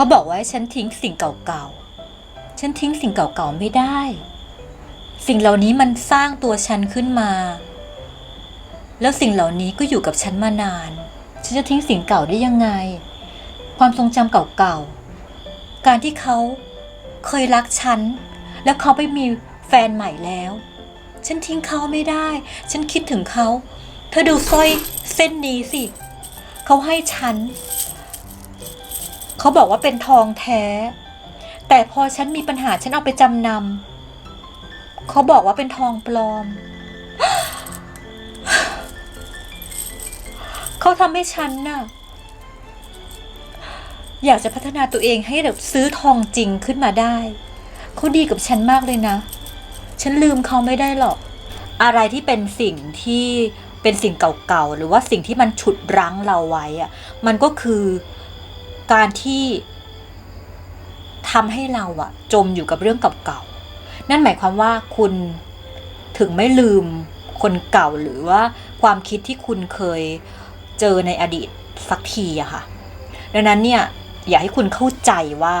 เขาบอกว่าฉันทิ้งสิ่งเก่าๆ ฉันทิ้งสิ่งเก่าๆไม่ได้ สิ่งเหล่านี้มันสร้างตัวฉันขึ้นมา แล้วสิ่งเหล่านี้ก็อยู่กับฉันมานาน ฉันจะทิ้งสิ่งเก่าได้ยังไง ความทรงจำเก่าๆ การที่เขาเคยรักฉัน แล้วเขาไปมีแฟนใหม่แล้ว ฉันทิ้งเขาไม่ได้ ฉันคิดถึงเขา เธอดูสร้อยเส้นนี้สิ เขาให้ฉัน เขาบอกว่าเป็นทองแท้ แต่พอฉันมีปัญหาฉันเอาไปจำนำเขาบอกว่าเป็นทองปลอม เขาทำให้ฉันน่ะ อยากจะพัฒนาตัวเองให้แบบซื้อทองจริงขึ้นมาได้เขาดีกับฉันมากเลยนะ ฉันลืมเขาไม่ได้หรอก อะไรที่เป็นสิ่งที่เป็นสิ่งเก่าๆ หรือว่าสิ่งที่มันฉุดรั้งเราไว้อะมันก็คือ การที่ทำให้เราอะจมอยู่กับเรื่องเก่าๆ นั่นหมายความว่าคุณถึงไม่ลืมคนเก่าหรือว่าความคิดที่คุณเคยเจอในอดีตสักทีอะค่ะ ดังนั้นเนี่ยอยากให้คุณเข้าใจว่า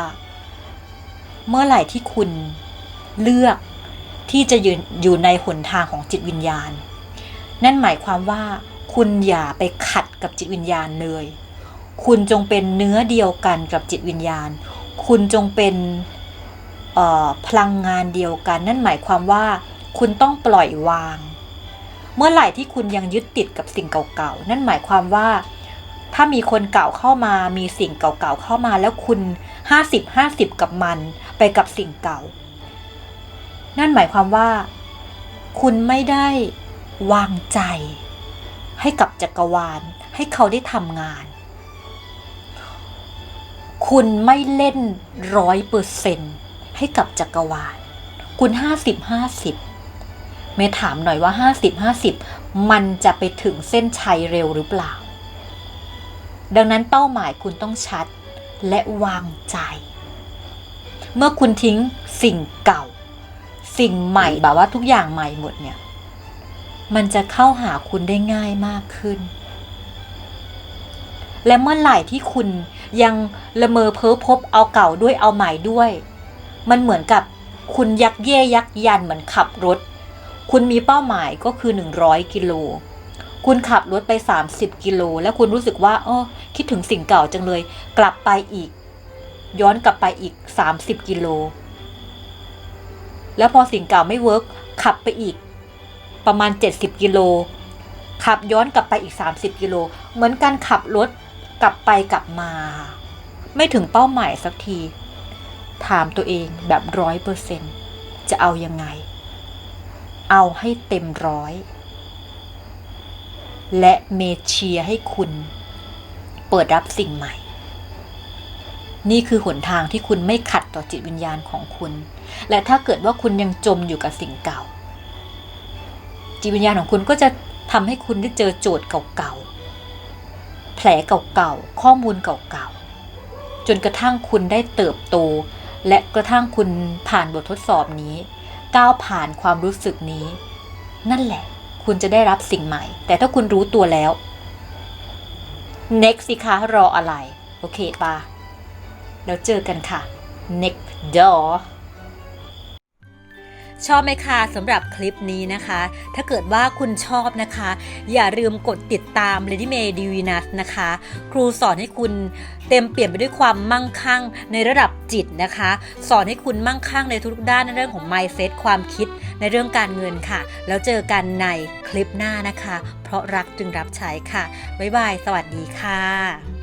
เมื่อไหร่ที่คุณเลือกที่จะยืนอยู่ในหนทางของจิตวิญญาณ นั่นหมายความว่าคุณอย่าไปขัดกับจิตวิญญาณเลย คุณจงเป็นเนื้อเดียวกันกับจิตวิญญาณ คุณจงเป็นพลังงานเดียวกัน นั่นหมายความว่า คุณต้องปล่อยวาง เมื่อไหร่ที่คุณยังยึดติดกับสิ่งเก่าๆ นั่นหมายความว่า ถ้ามีคนเก่าเข้ามา มีสิ่งเก่าๆเข้ามาแล้วคุณห้าสิบห้าสิบกับมันไปกับสิ่งเก่า นั่นหมายความว่า คุณไม่ได้วางใจ ให้กับจักรวาล ให้เขาได้ทำงาน คุณไม่เล่นร้อยเปอร์เซนให้กับจักรวาล คุณห้าสิบห้าสิบเมย์ถามหน่อยว่าห้าสิบห้าสิบมันจะไปถึงเส้นชัยเร็วหรือเปล่า ดังนั้นเป้าหมายคุณต้องชัดและวางใจ เมื่อคุณทิ้งสิ่งเก่า สิ่งใหม่แบบว่าทุกอย่างใหม่หมดเนี่ย มันจะเข้าหาคุณได้ง่ายมากขึ้น และเมื่อไหร่ที่คุณ ยังละเมอเพ้อพบเอาเก่าด้วยเอาใหม่ด้วย มันเหมือนกับคุณยักเย่ยักยันเหมือนขับรถ คุณมีเป้าหมายก็คือ 100 กิโล คุณขับรถไป 30 กิโล แล้วคุณรู้สึกว่าเออคิดถึงสิ่งเก่าจังเลย กลับไปอีก ย้อนกลับไปอีก 30 กิโล แล้วพอสิ่งเก่าไม่เวิร์กขับไปอีก ประมาณ 70 กิโลขับย้อนกลับไปอีก 30 กิโล เหมือนการขับรถ กลับไปกลับมา ไม่ถึงเป้าหมายสักที ถามตัวเองแบบร้อยเปอร์เซนจะเอายังไง เอาให้เต็มร้อย และเมเชียให้คุณ เปิดรับสิ่งใหม่ นี่คือหนทางที่คุณไม่ขัดต่อจิตวิญญาณของคุณ และถ้าเกิดว่าคุณยังจมอยู่กับสิ่งเก่า จิตวิญญาณของคุณก็จะทำให้คุณได้เจอโจทย์เก่าๆ แผลเก่าๆ ข้อมูลเก่าๆ จนกระทั่งคุณได้เติบโต และกระทั่งคุณผ่านบททดสอบนี้ ก้าวผ่านความรู้สึกนี้ นั่นแหละ คุณจะได้รับสิ่งใหม่ แต่ถ้าคุณรู้ตัวแล้ว next สิคะรออะไร โอเคปะแล้วเจอกันค่ะ next door ชอบไหมคะสำหรับคลิปนี้นะคะ ถ้าเกิดว่าคุณชอบนะคะ อย่าลืมกดติดตาม Lady May d i v i n u s นะคะ ครูสอนให้คุณเต็มเปลี่ยนไปด้วยความมั่งคั่งในระดับจิตนะคะ สอนให้คุณมั่งคั่งในทุกๆด้านในเรื่องของ mindset ความคิดในเรื่องการเงินค่ะ แล้วเจอกันในคลิปหน้านะคะ เพราะรักจึงรับใช้ค่ะบ๊ายบาย สวัสดีค่ะ